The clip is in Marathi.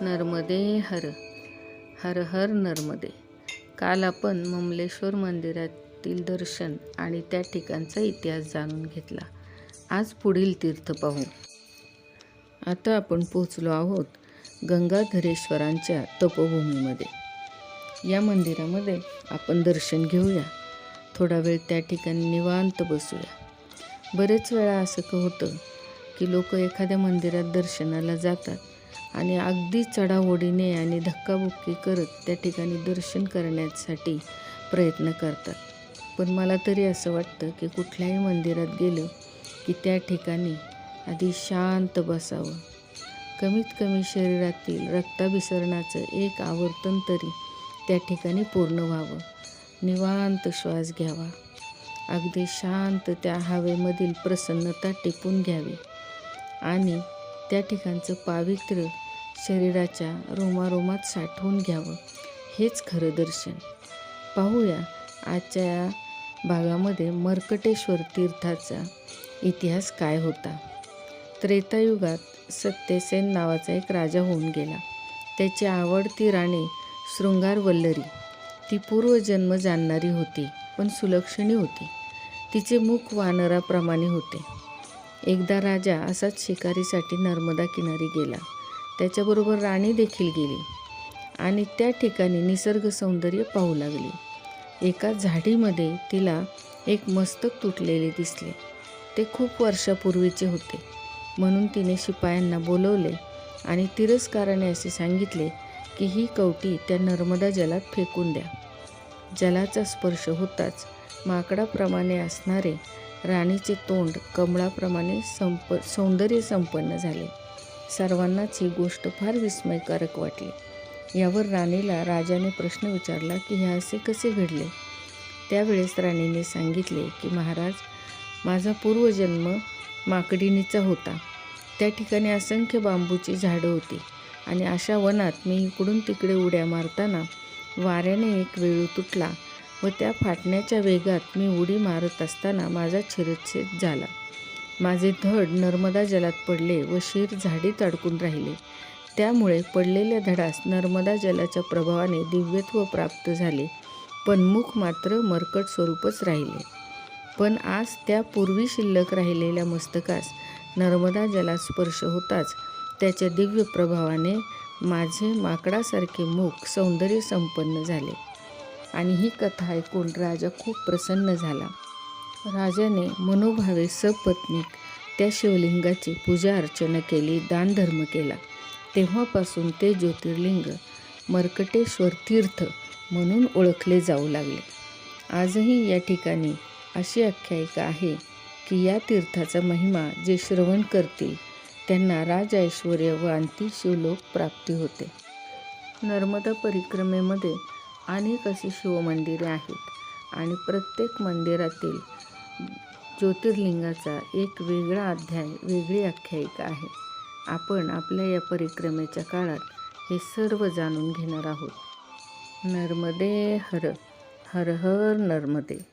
नर्मदे हर हर हर नर्मदे. काल आपण ममलेश्वर मंदिरातील दर्शन आणि त्या ठिकाणचा इतिहास जाणून घेतला. आज पुढील तीर्थ पाहू. आता आपण पोचलो आहोत गंगाधरेश्वरांच्या तपोभूमीमध्ये. या मंदिरामध्ये आपण दर्शन घेऊया. थोडा वेळ त्या ठिकाणी निवांत बसूया. बरेच वेळा असं होतं की लोक एखाद्या मंदिरात दर्शनाला जातात. आणि अगदी चढाओढीने आणि धक्काबुक्की करत त्या ठिकाणी दर्शन करण्यासाठी प्रयत्न करतात. पण मला तरी असं वाटतं की कुठल्याही मंदिरात गेलं की त्या ठिकाणी आधी शांत बसावं. कमीत कमी शरीरातील रक्ताभिसरणाचं एक आवर्तन तरी त्या ठिकाणी पूर्ण व्हावं. निवांत श्वास घ्यावा. अगदी शांत त्या हवेमधील प्रसन्नता टिपून घ्यावी. आणि त्या ठिकाणचं पावित्र्य शरीराच्या रोमारोमात साठवून घ्यावं. हेच खरं दर्शन. पाहूया आजच्या या भागामध्ये मर्कटेश्वर तीर्थाचा इतिहास काय होता. त्रेतायुगात सत्यसेन नावाचा एक राजा होऊन गेला. त्याची आवडती राणी शृंगार वल्लरी. ती पूर्वजन्म जाणणारी होती पण सुलक्षणी होती. तिचे मुख वानराप्रमाणे होते. एकदा राजा असाच शिकारीसाठी नर्मदा किनारी गेला. त्याच्याबरोबर राणी देखील गेली. आणि त्या ठिकाणी निसर्ग सौंदर्य पाहू लागली. एका झाडीमध्ये तिला एक मस्तक तुटलेले दिसले. ते खूप वर्षापूर्वीचे होते. म्हणून तिने शिपायांना बोलवले आणि तिरस्काराने असे सांगितले की ही कवटी त्या नर्मदा जलात फेकून द्या. जलाचा स्पर्श होताच माकडाप्रमाणे असणारे राणीचे तोंड कमळाप्रमाणे संप सौंदर्य संपन्न झाले. सर्वांनाच ही गोष्ट फार विस्मयकारक वाटली. यावर राणीला राजाने प्रश्न विचारला की हे असे कसे घडले? त्यावेळेस राणीने सांगितले की महाराज माझा पूर्वजन्म माकडिणीचा होता. त्या ठिकाणी असंख्य बांबूची झाडं होती आणि अशा वनात मी इकडून तिकडे उड्या मारताना वाऱ्याने एक वेळू तुटला व त्या फाटण्याच्या वेगात मी उडी मारत असताना माझा छिरच्छेद झाला. माझे धड नर्मदा जलात पडले व शिर झाडीत अडकून राहिले. त्यामुळे पडलेल्या धडास नर्मदा जलाच्या प्रभावाने दिव्यत्व प्राप्त झाले पण मुख मात्र मरकट स्वरूपच राहिले. पण आज त्या पूर्वी शिल्लक राहिलेल्या मस्तकास नर्मदा जला स्पर्श होताच त्याच्या दिव्य प्रभावाने माझे माकडासारखे मुख सौंदर्य संपन्न झाले. आणि ही कथा ऐकून राजा खूप प्रसन्न झाला. राजाने मनोभावे सपत्नीक त्या शिवलिंगाची पूजा अर्चना केली दानधर्म केला. तेव्हापासून ते ज्योतिर्लिंग मर्कटेश्वर तीर्थ म्हणून ओळखले जाऊ लागले. आजही या ठिकाणी अशी आख्यायिका आहे की या तीर्थाचा महिमा जे श्रवण करतील त्यांना राज ऐश्वर व अंती शिवलोक प्राप्ती होते. नर्मदा परिक्रमेमध्ये अनेक अशी शिवमंदिरे आहेत आणि प्रत्येक मंदिरातील ज्योतिर्लिंगाचा एक वेगळा अध्याय वेगळी आख्यायिका आहे. आपण आपल्या या परिक्रमेच्या काळात हे सर्व जाणून घेणार आहोत. नर्मदे हर हर हर नर्मदे.